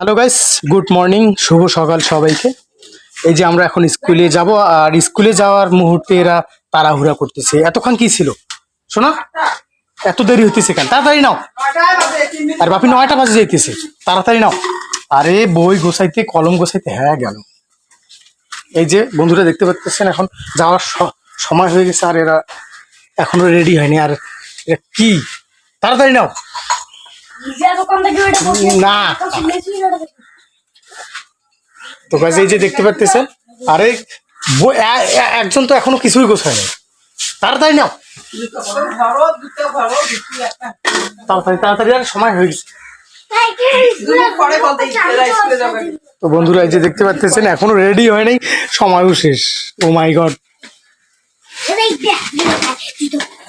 Hello guys good morning শুভ সকাল সবাইকে। এই যে আমরা এখন স্কুলে যাব আর স্কুলে যাওয়ার মুহূর্তে এরা তাড়াহুড়া করতেছে। এতক্ষণ কি ছিল? শোনা এত দেরি হইতেছে কেন? তাড়াতাড়ি নাও। আর বাপি নয়টা বাজে যাইতেছে। তাড়াতাড়ি নাও। আরে বই গোছাইতে কলম গোছাইতে হ্যাঁ গেল। এই যে বন্ধুরা দেখতে পাচ্ছেন এখন যাওয়ার সময় হয়ে গেছে আর এরা এখনও রেডি হয়নি। আর কি? তাড়াতাড়ি নাও। না। তো গাছ এই যে দেখতে পাচ্ছেন আরে একজন তো এখনও কিছুই গোছায় নাই তাড়াতাড়ি নাও। তাড়াতাড়ি তাড়াতাড়ি আর সময় হয়ে গেছে। তো বন্ধুরা এই যে দেখতে পাচ্ছেন এখনও রেডি হয় নাই সময়ও শেষ। Oh my God.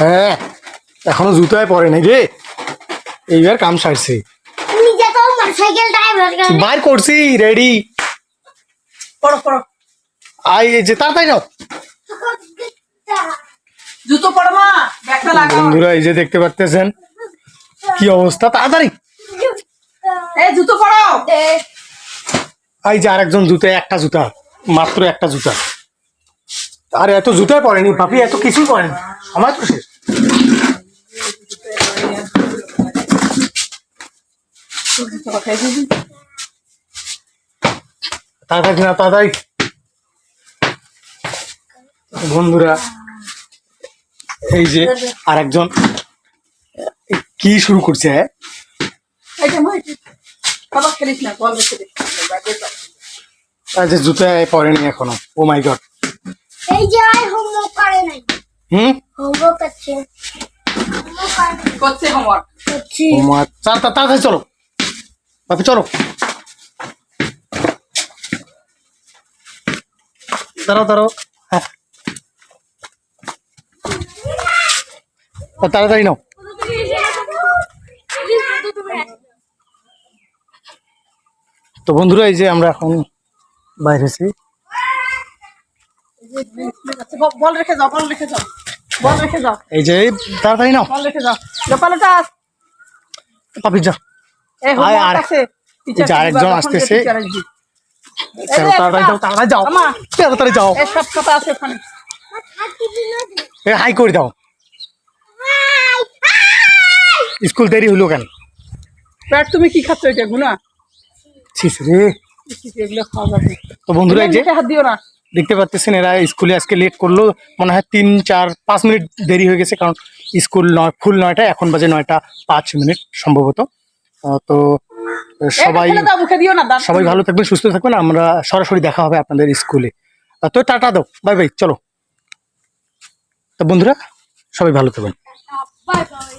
হ্যাঁ এখনও জুতায় পরে নাই রে। এইবার কাম সারছে। বার করছি রেডি পড়ো পড়ো। আই এই যে তাড়াতাড়ি নাও। জুতো পড়ো মা। ব্যাগটা লাগাও। বন্ধুরা এই যে দেখতে পাচ্ছেন কি অবস্থা? তাড়াতাড়ি। এই জুতো পড়ো। এই যে আরেকজন জুতায় একটা জুতা মাত্র একটা জুতা। আর এত জুতায় পড়েনি পাপি এত কিছুই পড়েনি সময় তো শেষ। তাড়াতাড়ি না তাড়াতাড়ি। বন্ধুরা এই যে আরেকজন কি শুরু করছে হ্যাঁ? এইটা মা এইটা। বাবা খেলিস না বল রেখে দে ব্যাগে দাও। আর যে জুতায় পড়েনি এখনও। ও মাই গড এই যে আই হোমওয়ার্ক করে নাই। হুম? হোমওয়ার্ক আছে হোমওয়ার্ক করছে হোমওয়ার্ক করছি। ও মা তাড়া- তাড়া- তাড়াতাড়ি চলো। বাপি চলো। দাঁড়াও দাঁড়াও। হ্যাঁ। তাড়াতাড়ি নাও। তো বন্ধুরা এই যে আমরা এখন বাইরেছি আচ্ছা, বল রেখে যাও বল রেখে যাও বল রেখে যাও। এই যে তাড়াতাড়ি নাও। বল রেখে যাও। পাপি যে। আরেকজন আসতেছে। তাড়াতাড়ি যাও তাড়াতাড়ি যাও। সব কথা আছে ওখানে। হাই করে দাও। স্কুল দেরি হলো কেন? ব্যাট তুমি কি খাচ্ছ এটা গুনা? তো বন্ধুরা যে হাত দিও না। দেখতে পাচ্ছেন এরা স্কুলে আজকে লেট করল। মনে হয় তিন চার পাঁচ মিনিট দেরি হয়ে গেছে কারণ স্কুল নয় ফুল নয়টা এখন বাজে নয়টা পাঁচ মিনিট সম্ভবত। তো সবাই এই, ফেলে দাও, মুখে দিও না দাঁত সবাই ভালো থাকবেন সুস্থ থাকবেন আমরা সরাসরি দেখা হবে আপনাদের স্কুলে। তো টাটা দাও বাই বাই চলো। তো বন্ধুরা সবাই ভালো থাকবেন। Bye bye